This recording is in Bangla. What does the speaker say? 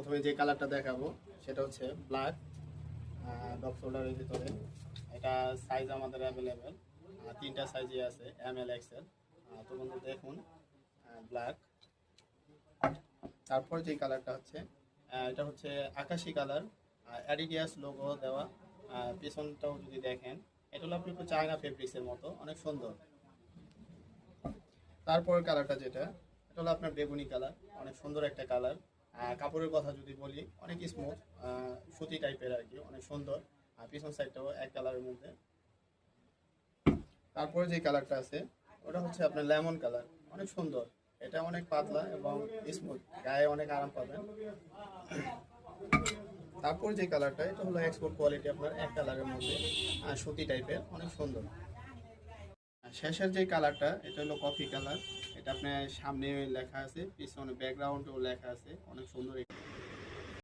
প্রথমে যে কালারটা দেখাবো, সেটা হচ্ছে ব্ল্যাক ডপ শোল্ডারের ভিতরে। এটা সাইজ আমাদের অ্যাভেলেবেল তিনটা সাইজই আছে এম এল এক্সেল তো বন্ধু, দেখুন ব্ল্যাক তারপর যে কালারটা হচ্ছে এটা হচ্ছে আকাশি কালার অ্যাডিডিয়াস লোগো দেওয়া। পেছনটাও যদি দেখেন, এটা হলো আপনি একটু চায়না ফেব্রিক্সের মতো, অনেক সুন্দর। তারপর কালারটা যেটা, এটা হলো আপনার বেগুনি কালার, অনেক সুন্দর একটা কালার। কাপড়ের কথা যদি বলি, অনেক স্মুথ সুতি টাইপের আর কি, অনেক সুন্দর। আর পিছন সাইডটাও এক কালারের মধ্যে। তারপরে যে কালারটা আছে, ওটা হচ্ছে আপনার লেমন কালার অনেক সুন্দর। এটা অনেক পাতলা এবং স্মুথ গায়ে অনেক আরাম পাবেন। তারপর যে কালারটা এটা হলো এক্সপোর্ট কোয়ালিটি আপনার এক কালারের মধ্যে সুতি টাইপের অনেক সুন্দর। শেষের যে কালারটা, এটা হলো কফি কালার। এটা আপনার সামনে লেখা আছে, পিছনে ব্যাকগ্রাউন্ডেও লেখা আছে, অনেক সুন্দর।